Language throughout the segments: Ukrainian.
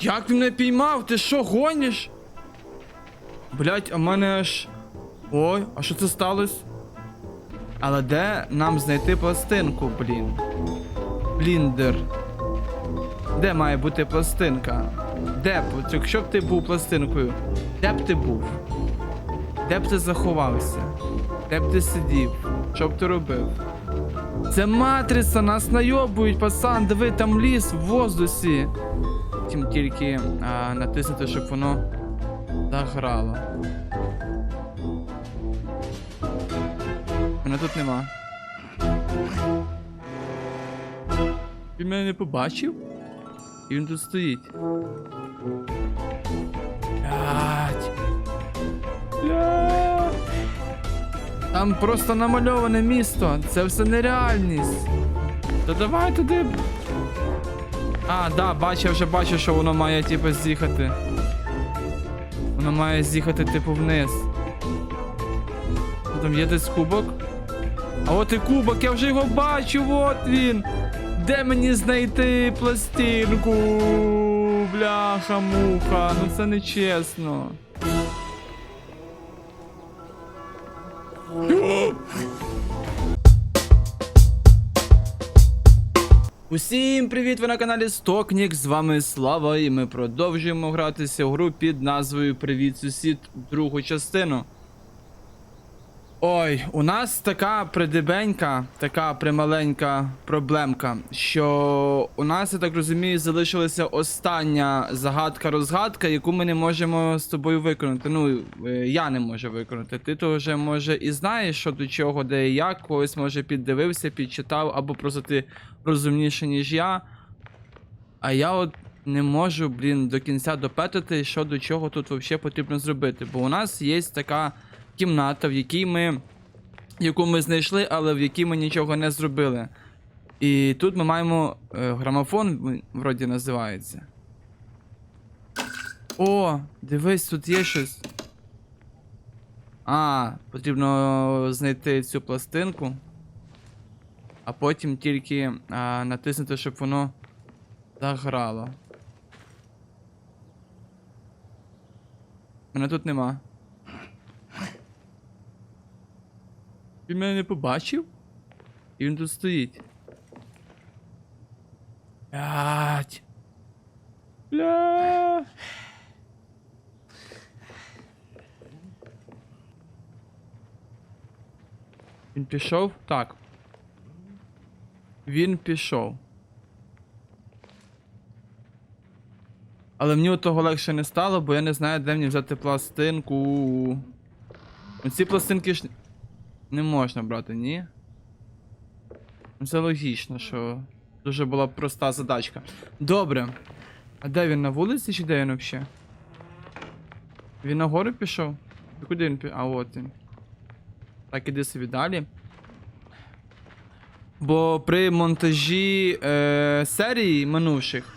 Як він мене піймав? Ти що, гониш? Блять, а мене аж. Ой, а що це сталося? Але де нам знайти пластинку, блін? Бліндер. Де має бути пластинка? Де б, якщо б ти був пластинкою, де б ти був? Де б ти заховався? Де б ти сидів? Що б ти робив? Це матриця, нас найобують, пацан, диви, там ліс в воздусі. Тим тільки а, натиснути, щоб воно заграло. Мене тут нема. Він мене не побачив? І він тут стоїть. Блять. Бля. Там просто намальоване місто. Це все нереальність. То давай туди. А, да, бачу, я вже бачу, що воно має, типу, з'їхати. Воно має з'їхати, типу, вниз. Там є десь кубок. А от і кубок, я вже його бачу, от він. Де мені знайти пластинку? Бляха, муха, ну це не чесно. Усім привіт! Ви на каналі Стокнік, з вами Слава, і ми продовжуємо гратися в гру під назвою Привіт сусід, другу частину. Ой, у нас така придебенька, така прималенька проблемка, що у нас, я так розумію, залишилася остання загадка-розгадка, яку ми не можемо з тобою виконати. Ну, е, я не можу виконати. Ти то вже може і знаєш, що до чого, де і як, когось може піддивився, підчитав, або просто ти розумніше, ніж я. А я от не можу, блін, до кінця допетити, що до чого тут взагалі потрібно зробити. Бо у нас є така кімната, в якій ми. яку ми знайшли, але в якій ми нічого не зробили. І тут ми маємо е, грамофон, вроді називається. О, дивись, тут є щось. А, потрібно знайти цю пластинку. А потім тільки а, натиснути, щоб воно заграло. Мене тут нема. Він мене не побачив? І він тут стоїть. Блять. Бля. Він пішов? Так. Він пішов. Але мені того легше не стало, бо я не знаю, де мені взяти пластинку. Ці пластинки ж не можна брати, ні? Ну, Це логічно, що дуже була проста задачка. Добре. А де він на вулиці чи де він взагалі? Він нагору пішов? Та Куди він пішов? А от він. Так, іди собі далі. Бо при монтажі е, серії минувших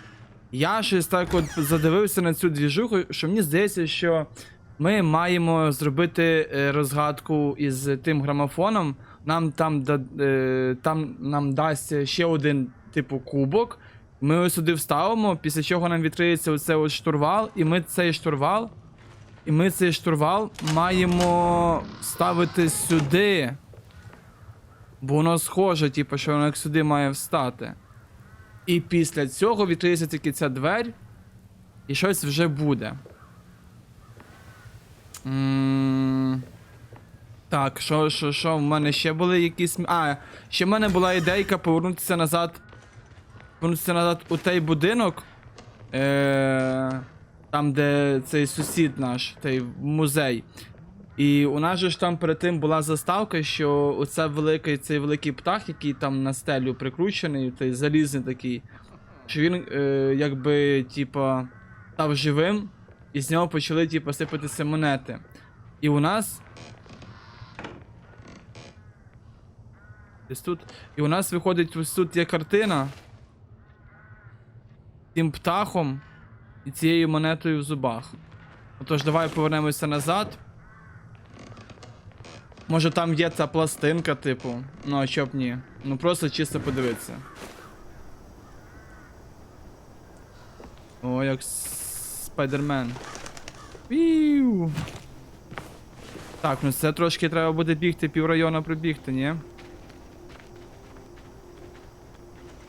я щось так от задивився на цю двіжуху, що мені здається, що ми маємо зробити е, розгадку із тим грамофоном. Нам там, е, там нам дасть ще один типу кубок. Ми його сюди вставимо, після чого нам відкриється оцей от штурвал, і ми цей штурвал. І ми цей штурвал маємо ставити сюди. Бо воно схоже, типу, що воно як сюди має встати. І після цього відкриється тільки ця двері, і щось вже буде. Так, що, що, що, в мене ще були якісь. А, ще в мене була ідейка повернутися назад. Повернутися назад у той будинок. Е- там, де цей сусід наш, той музей. І у нас же ж там перед тим була заставка, що оце великий, цей великий птах, який там на стелю прикручений, той залізний такий, що він е, якби, типа, став живим, і з нього почали, типа, сипатися монети. І у нас. Десь тут. І у нас виходить ось тут є картина. Тим птахом і цією монетою в зубах. Отож, давай повернемося назад. Може там є ця пластинка, типу. Ну, а чоб ні. Ну просто чисто подивитися. О, як спайдермен. Піу. Так, ну це трошки треба буде бігти, піврайона пробігти, ні?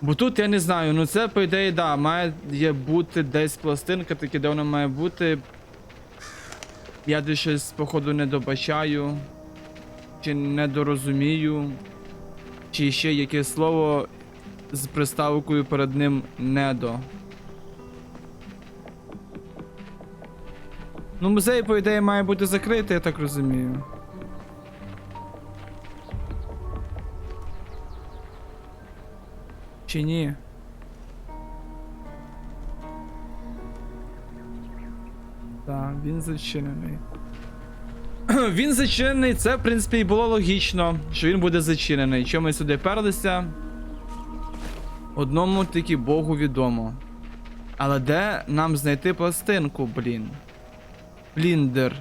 Бо тут я не знаю, ну це по ідеї, да, має бути десь пластинка, таки де вона має бути. Я десь щось, походу, не добачаю, чи недорозумію, чи ще якесь слово з приставкою перед ним недо. Ну, музей, по ідеї, має бути закритий, я так розумію. Чи ні? Так, він зачинений. він зачинений, це, в принципі, і було логічно, що він буде зачинений. Чому ми сюди перлися? Одному тільки Богу відомо. Але де нам знайти пластинку, блін? Бліндер.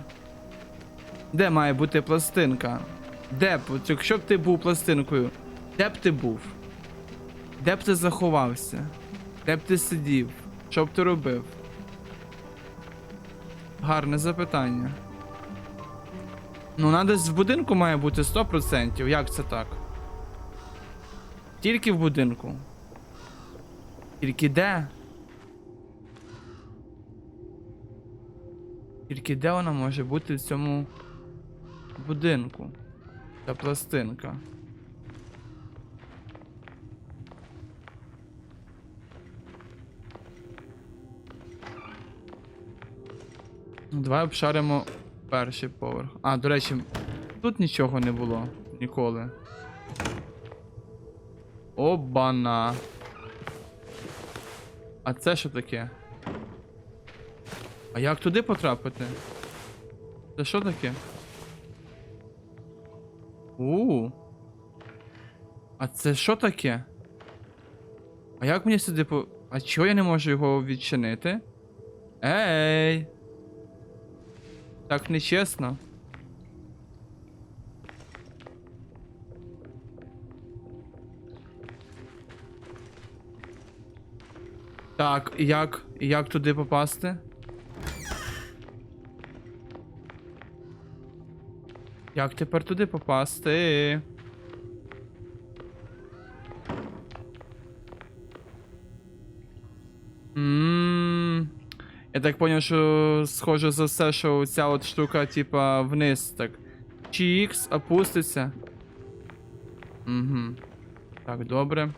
Де має бути пластинка? Де б, якщо б ти був пластинкою, де б ти був? Де б ти заховався? Де б ти сидів? Що б ти робив? Гарне запитання. Ну, десь в будинку має бути 100%. Як це так? Тільки в будинку. Тільки де? Тільки де вона може бути в цьому будинку? Та пластинка. Давай обшаримо перший поверх. А, до речі, тут нічого не було ніколи. Обана. А це що таке? А як туди потрапити? Це що таке? У. А це що таке? А як мені сюди по. А чого я не можу його відчинити? Ей! Так нечесно. Так, і як, і як туди попасти? Як тепер туди попасти? Ммм. Я так поняв, що схоже за все, що ця от штука, типа, вниз так. Чікс, опуститься. Угу. Так, добре.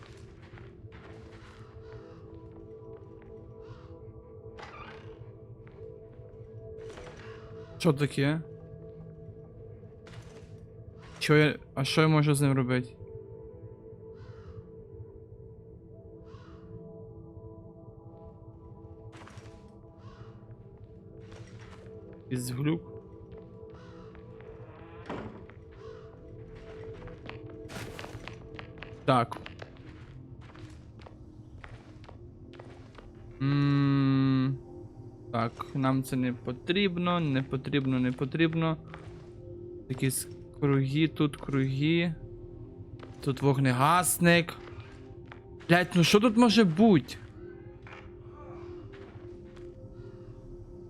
Що таке? Що я. А що я можу з ним робити? Із глюк. Так. М, Так, нам це не потрібно, не потрібно, не потрібно. Якісь круги, тут круги. Тут вогнегасник. Блять, ну що тут може бути?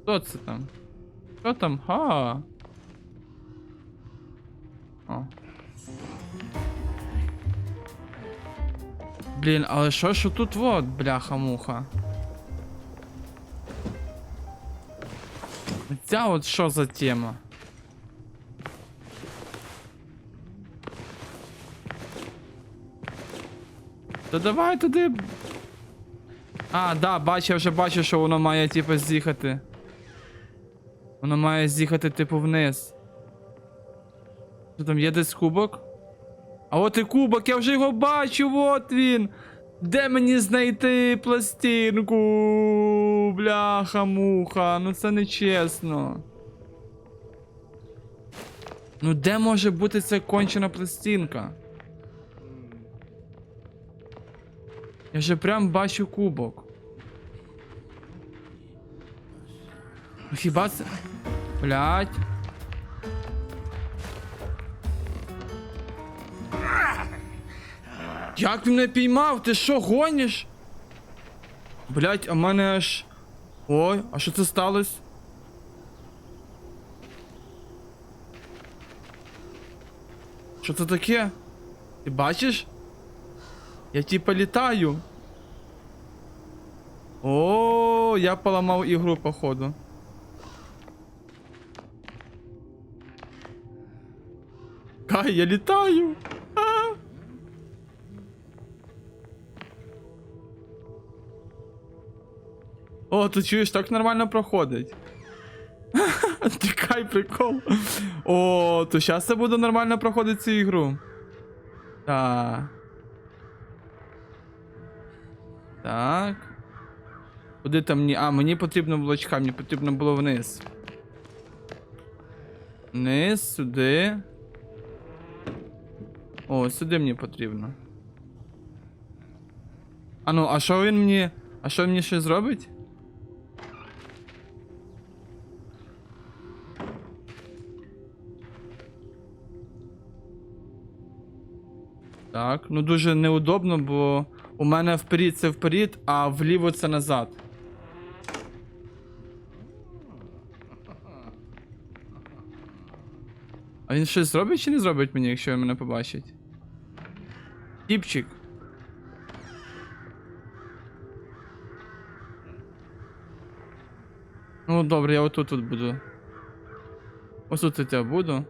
Хто це там? Що там? Ха. О. Блін, але що ж тут вот, бляха-муха? Ця от що за тема? То давай туди. А, да, бачу, я вже бачу, що воно має, типу, з'їхати. Воно має з'їхати, типу, вниз. Що там є десь кубок? А от і кубок, я вже його бачу, от він. Де мені знайти пластинку? Бляха-муха, ну це не чесно. Ну де може бути ця кончена пластинка? Я же прям бачу кубок. Ну хіба це. Блять. Як він мене піймав? Ти що гониш? Блять, а мене аж Ой, а що це сталося? Що це таке? Ти бачиш? Я типа літаю. О, я поламав ігру, походу. Кай, я літаю. А! О, ти чуєш, так нормально проходить. Тікай, прикол. О, то зараз я буду нормально проходити цю ігру. Так. Так. Куди там мені? А, мені потрібно було чекай, мені потрібно було вниз. Вниз, сюди. О, сюди мені потрібно. А ну, а що він мені. А що він мені ще зробить? Так, ну дуже неудобно, бо у мене вперед це вперед, а вліво це назад. А він щось зробить чи не зробить мені, якщо він мене побачить? Тіпчик. Ну добре, я отут тут буду. Ось тут я буду.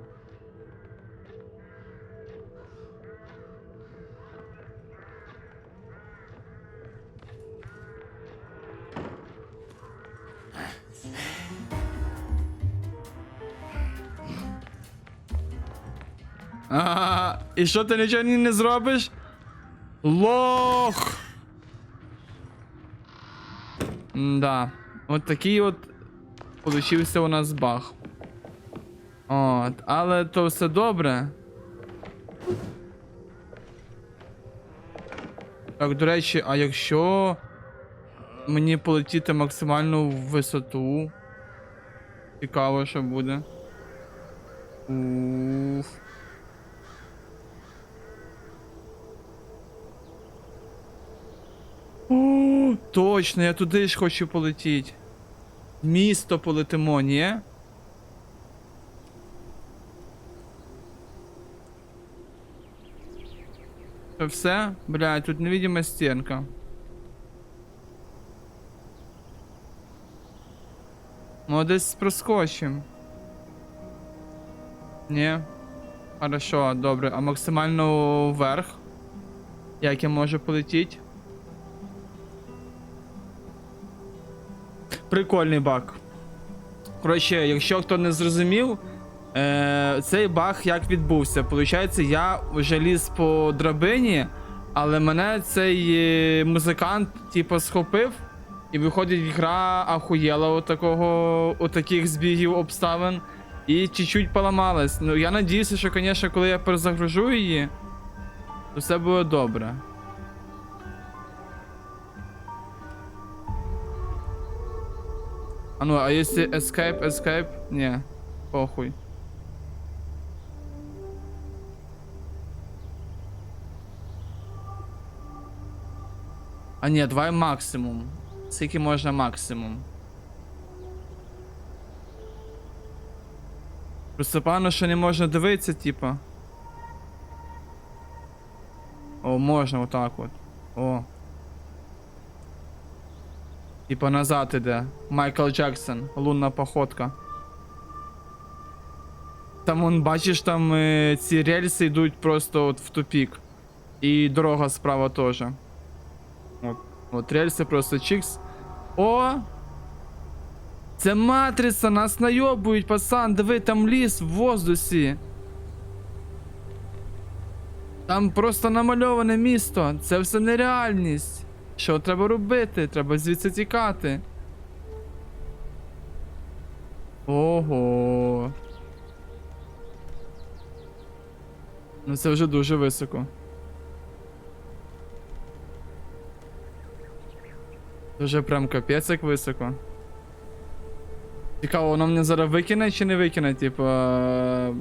І що ти нічого не зробиш? Лох! Да. От такий от получився у нас баг. От, але то все добре. Так, до речі, а якщо мені полетіти максимальну висоту? Цікаво, що буде. Уф. О, точно, я туди ж хочу полетіти. Місто полетимо, ні? Це все? Бля, тут невидима стінка. Ну, десь проскочим. Ні. Хорошо, добре. А максимально вверх? Як я можу полетіти? Прикольний баг. Коротше, якщо хто не зрозумів, е, цей баг як відбувся. Получається, я вже ліз по драбині, але мене цей е, музикант, типу, схопив, і виходить, гра ахуєла от такого, от таких збігів обставин. І чуть-чуть поламалась. Ну, я надіюся, що, звісно, коли я перезагружу її, то все буде добре. А ну, а если escape, escape? Не, похуй. А ні, давай максимум. Скільки можна максимум. Просто погано, що не можна дивитися, типа. О, можна отак от. О. Типа назад іде. Майкл Джексон, лунна походка. Там он, бачиш, там е, ці рельси йдуть просто от в тупік. І дорога справа теж. От, от рельси просто чикс. О! Це матриця, нас найобують, пацан, диви, там ліс в воздусі. Там просто намальоване місто. Це все нереальність. Що треба робити? Треба звідси тікати. Ого. Ну це вже дуже високо. Це вже прям капець як високо. Цікаво, воно мене зараз викине чи не викине, типу,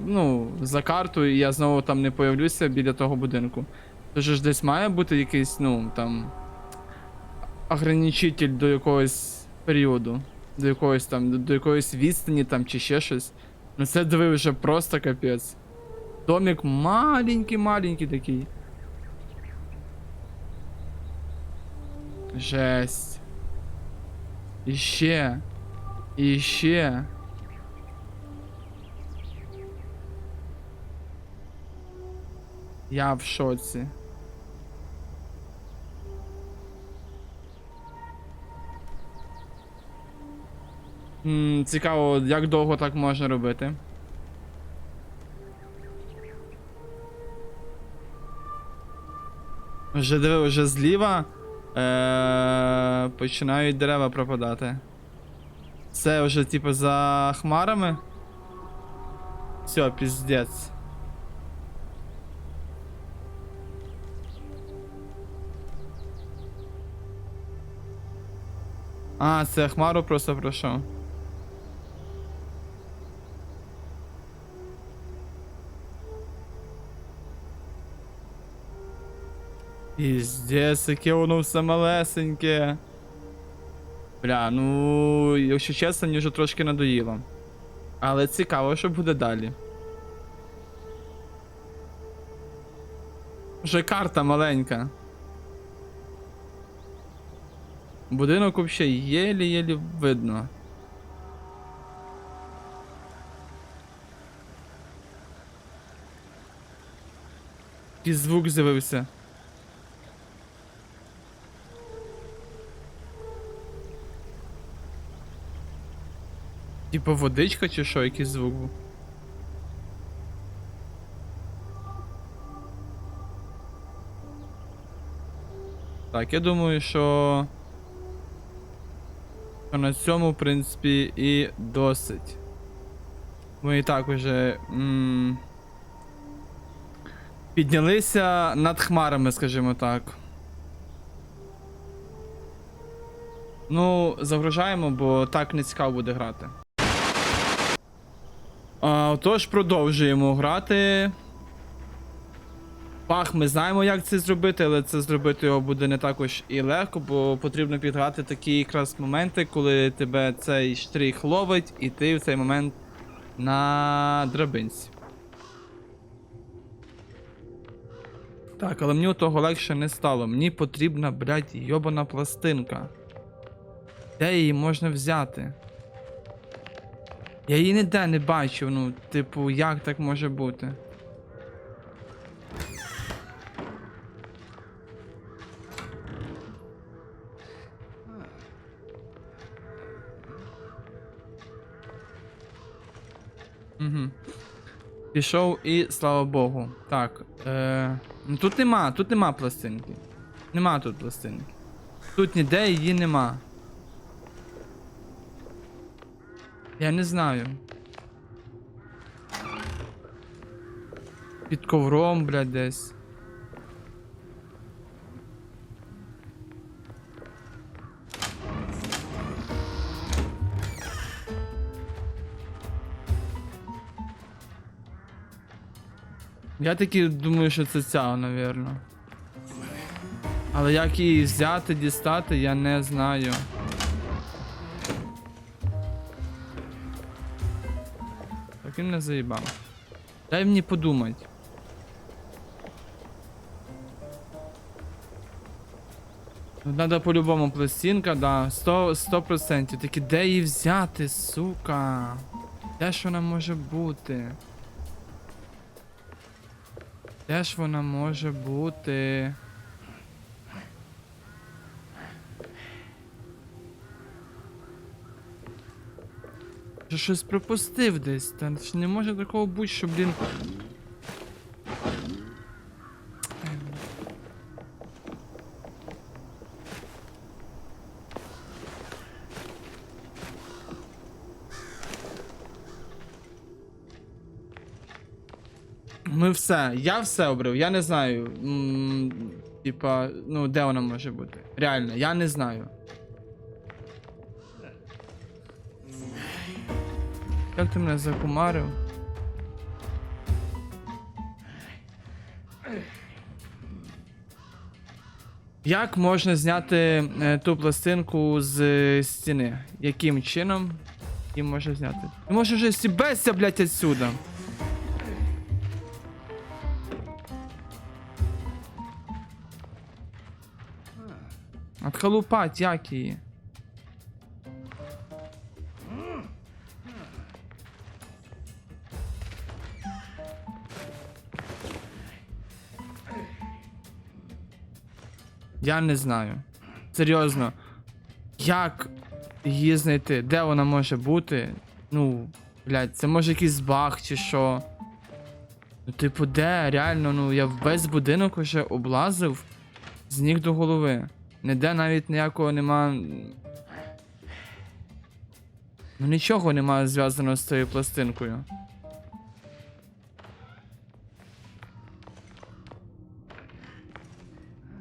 ну, за карту, і я знову там не появлюся біля того будинку. Тож ж десь має бути якийсь, ну, там. Ограничитель до якогось періоду. До якоїсь там, до, до якоїсь відстані там чи ще щось. Ну це диви вже просто капець. Домик маленький-маленький такий. Жесть. І ще. І ще. Я в шоці. М, цікаво, як довго так можна робити. Вже диви, вже зліва е- починають дерева пропадати. Це вже типу за хмарами. Все, піздець. А, це хмару просто пройшов. Піздець, яке воно все малесеньке. Бля, ну, якщо чесно, мені вже трошки надоїло. Але цікаво, що буде далі. Вже карта маленька. Будинок взагалі єлі-єлі видно. Якийсь звук з'явився. Типа водичка чи що, якийсь звук? Так, я думаю, що. що на цьому, в принципі, і досить. Ми і так уже. М- піднялися над хмарами, скажімо так. Ну, загружаємо, бо так не цікаво буде грати. Отож, продовжуємо грати. Пах, ми знаємо, як це зробити, але це зробити його буде не також і легко, бо потрібно підграти такі якраз моменти, коли тебе цей штрих ловить, і ти в цей момент на драбинці. Так, але мені того легше не стало. Мені потрібна, блядь, йобана пластинка. Де її можна взяти? Я її ніде не бачив, ну, типу, як так може бути? Угу. Пішов і слава Богу. Так. Е... Ну тут нема, тут нема пластинки. Нема тут пластинки. Тут ніде її нема. Я не знаю. Під ковром, блядь, десь. Я таки думаю, що це ця, навірно. Але як її взяти, дістати, я не знаю. Так він не заїбав. Дай мені подумати. Надо по-любому пластинка, да, 100%, 100%. Таки де її взяти, сука? Де ж вона може бути? Де ж вона може бути? Я щось пропустив десь, та не може такого бути, що, блін. Ми все, я все обрив, я не знаю. Типа, ну де вона може бути? Реально, я не знаю. Як ти мене закумарив? Як можна зняти е, ту пластинку з е, стіни? Яким чином її можна зняти? Ти можеш вже сібеся, блядь, отсюда. Отколупать, як її? Я не знаю. Серйозно. Як її знайти? Де вона може бути? Ну, блядь, це може якийсь баг чи що. Ну, типу, де? Реально, ну я весь будинок уже облазив з ніг до голови. Ніде навіть ніякого нема. Ну нічого нема зв'язаного з цією пластинкою.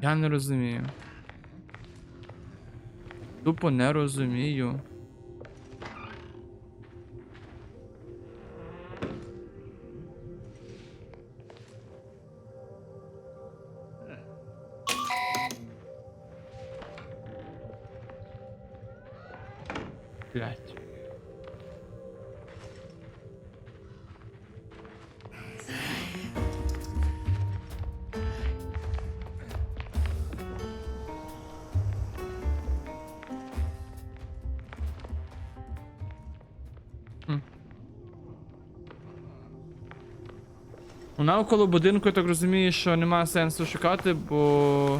Я не розумію. Тупо не розумію. Навколо будинку, я так розумію, що немає сенсу шукати, бо.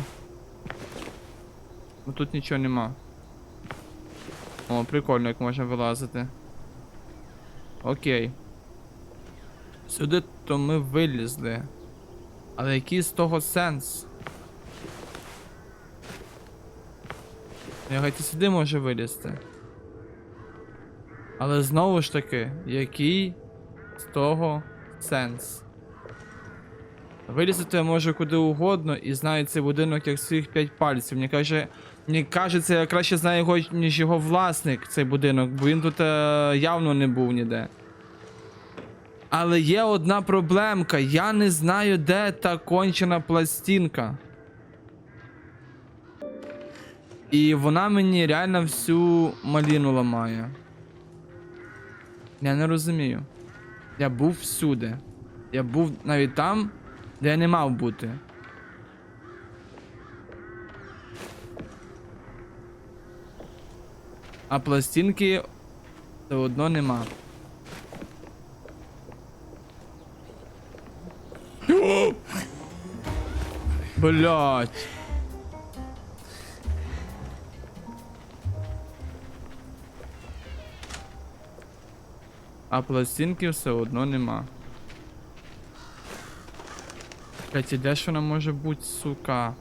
Бо тут нічого нема. О, прикольно, як можна вилазити. Окей. Сюди то ми вилізли. Але який з того сенс? Я і сюди може вилізти. Але знову ж таки, який з того сенс? Вилізти я можу куди угодно і знаю цей будинок як своїх п'ять пальців. Мені каже, мені кажеться, я краще знаю його, ніж його власник, цей будинок, бо він тут е, явно не був ніде. Але є одна проблемка. Я не знаю, де та кончена пластинка. І вона мені реально всю маліну ламає. Я не розумію. Я був всюди. Я був навіть там, де не мав бути. А пластинки все одно нема. Блять. А пластинки все одно нема. Блять, і де ж вона може бути, сука?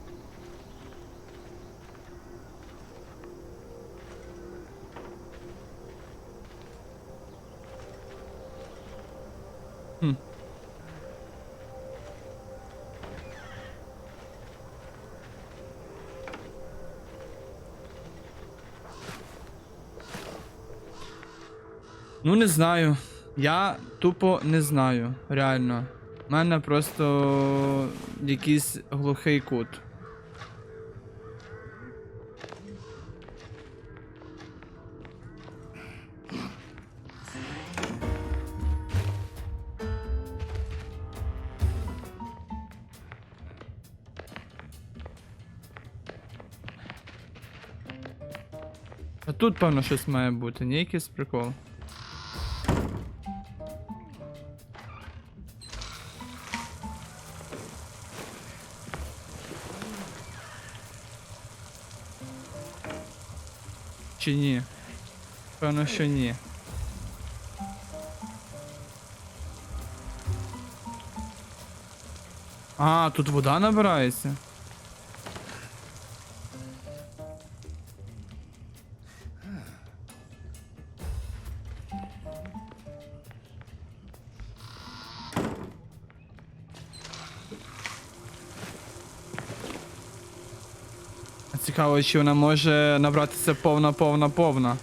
Ну, не знаю. Я тупо не знаю, реально. У мене просто якийсь глухий кут. А тут, певно, щось має бути, ні якийсь прикол. Чи ні? Певно, що ні. А, тут вода набирається. Цікаво, чи вона може набратися повна, повна, повна.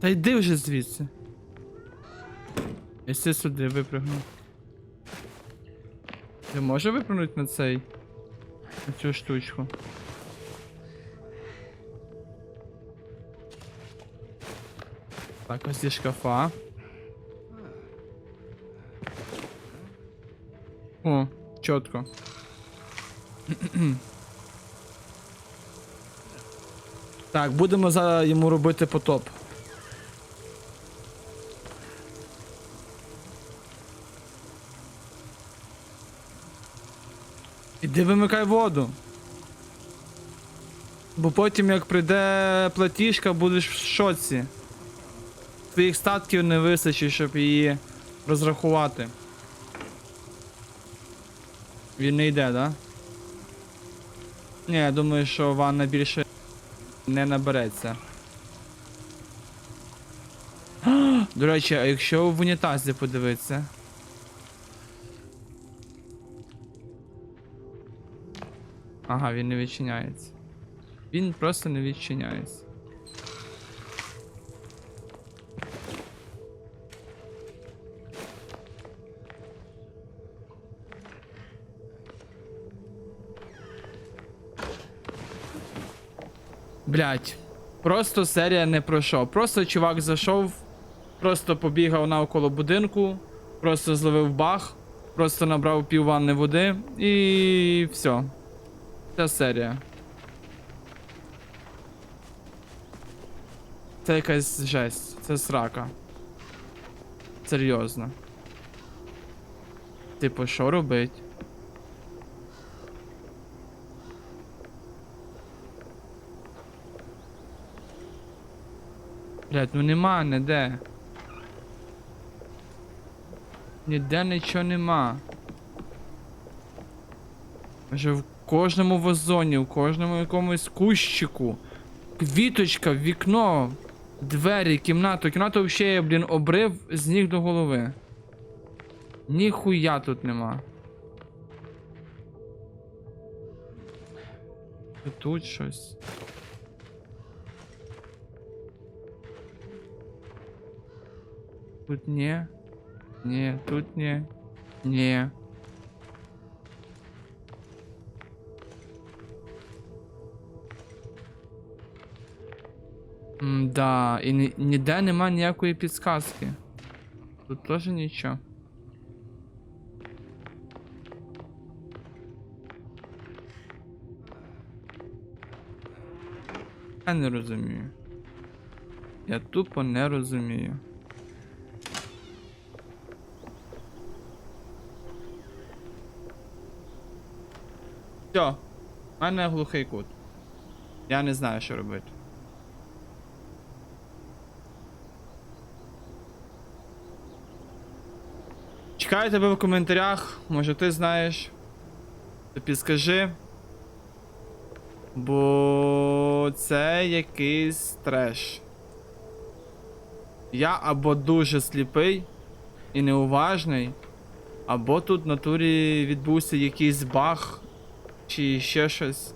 Та йди вже звідси. Якщо сюди випрыгну. Ти може випрыгнути на цей? На цю штучку? Так, ось зі шкафа. О, чітко. Так, будемо зараз йому робити потоп. Іди вимикай воду. Бо потім, як прийде платіжка, будеш в шоці. Твоїх статків не вистачить, щоб її розрахувати. Він не йде, да? Ні, я думаю, що ванна більше не набереться. До речі, а якщо в унітазі подивитися? Ага, він не відчиняється. Він просто не відчиняється. Блять, просто серія не пройшов. Просто чувак зайшов, просто побігав навколо будинку, просто зловив баг, просто набрав пів ванни води і все. Це серія. Це якась жесть, це срака. Серйозно. Типу, що робить? Блять, ну нема ніде. Ніде нічого нема. Вже в кожному вазоні, в кожному якомусь кущику. Квіточка, вікно, двері, кімнату. Кімнату взагалі, блін, обрив з ніг до голови. Ніхуя тут нема. Тут щось. Тут не. Не, тут не. Не. Да, і ні, ніде нема ніякої підсказки. Тут теж нічого. Я не розумію. Я тупо не розумію. Все, в мене глухий кут. Я не знаю, що робити. Чекаю тебе в коментарях, може ти знаєш. То підскажи. Бо це якийсь треш. Я або дуже сліпий і неуважний, або тут в натурі відбувся якийсь баг чи ще щось.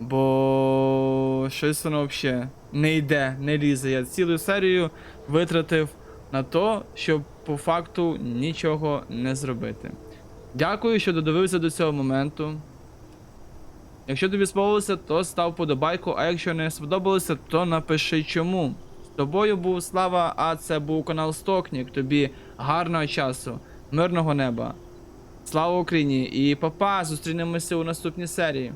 Бо щось воно взагалі не йде, не лізе. Я цілу серію витратив на то, щоб по факту нічого не зробити. Дякую, що додивився до цього моменту. Якщо тобі сподобалося, то став подобайку, а якщо не сподобалося, то напиши чому. З тобою був Слава, а це був канал Стокнік. Тобі гарного часу, мирного неба. Слава Україні і папа, зустрінемося у наступній серії.